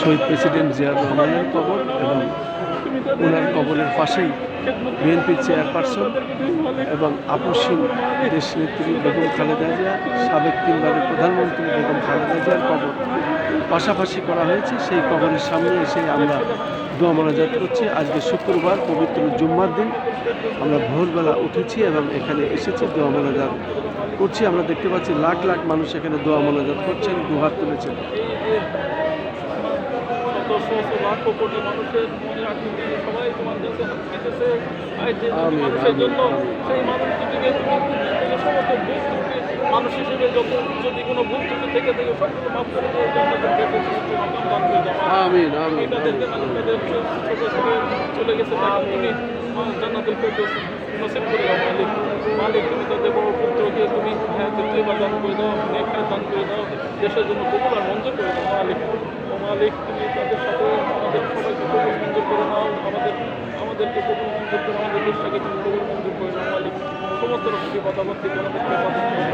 শহীদ president Ziaur রহমানের কবর এবং ওনার কবরের পাশেই বিএনপির চেয়ারপারসন এবং আপসীন দেশ নেত্রী বেগম খালেদা জিয়া, সাবেক তিনবারের প্রধানমন্ত্রী বেগম খালেদা জিয়ার কবর পাশাপাশি করা হয়েছে। সেই কবরের সামনে এসে আমরা দোয়া মোনাজাত করছি। আজকে শুক্রবার পবিত্র জুম্মার দিন। আমরা ভোরবেলা উঠেছি এবং এখানে এসেছি, দোয়া মোনাজাত করছি। আমরা দেখতে পাচ্ছি লাখ লাখ মানুষ এখানে দোয়া মোনাজাত করছেন দুহাত তুলেছেন। শত শত কোটি মানুষের মনে আকৃতি সবাই তোমার কাছে মানুষের জন্য সেই মানুষ দুটিকে তুমি তুমি সমস্ত ভুল মানুষ হিসেবে যত যদি কোনো ভুল ত্রুটি থেকে থাকে সবগুলো মাফ করে দিয়ে চলে গেছে তাকে তুমি আহ, জান্নাতের নসিব করে মালিক। মালিক তুমি তাদের বড় পুত্রকে তৃতীয়বার দান করে দাও নেখায় দান করে দাও। দেশের জন্য কবুল আর মঞ্জুর করে দাও। মালিক ও মালিক, তুমি তাদের সাথে আমাদের সবাইকে কবুল মঞ্জুর করে নাও। আমাদের, আমাদেরকে কবুল মঞ্জুর করে আমাদের দেশটাকে তুমি কবুল মঞ্জুর করে নাও, মালিক। সমস্ত রকম বিপদাবাদ থেকে আমাদেরকে হেফাজত করে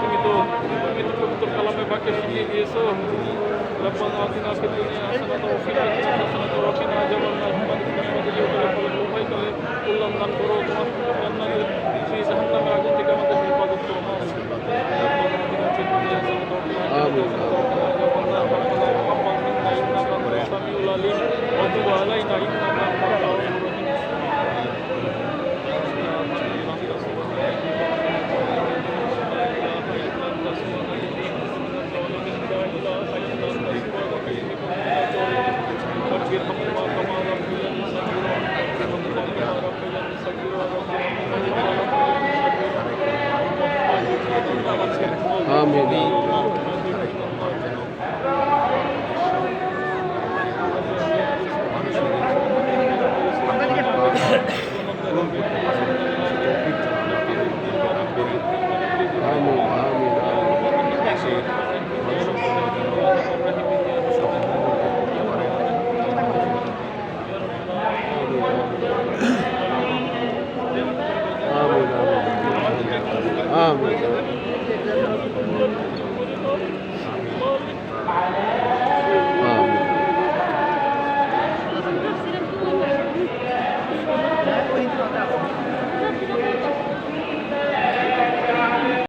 তুমি তো তুমি তো পবিত্র কালামে বাক্যে শিখিয়ে দিয়েছো ربنا آتنا في الدنيا حسنة وفي الآخرة حسنة وقنا عذاب النار মালিক তুমি আমাদের জীবনে ফলে উপায় করে কল্যাণ দান করো তোমার জান্নাতের সেই জাহান্নামের আগুন থেকে আমাদের হেফাজত করো মালিক ربنا آتنا في আমিন আমিন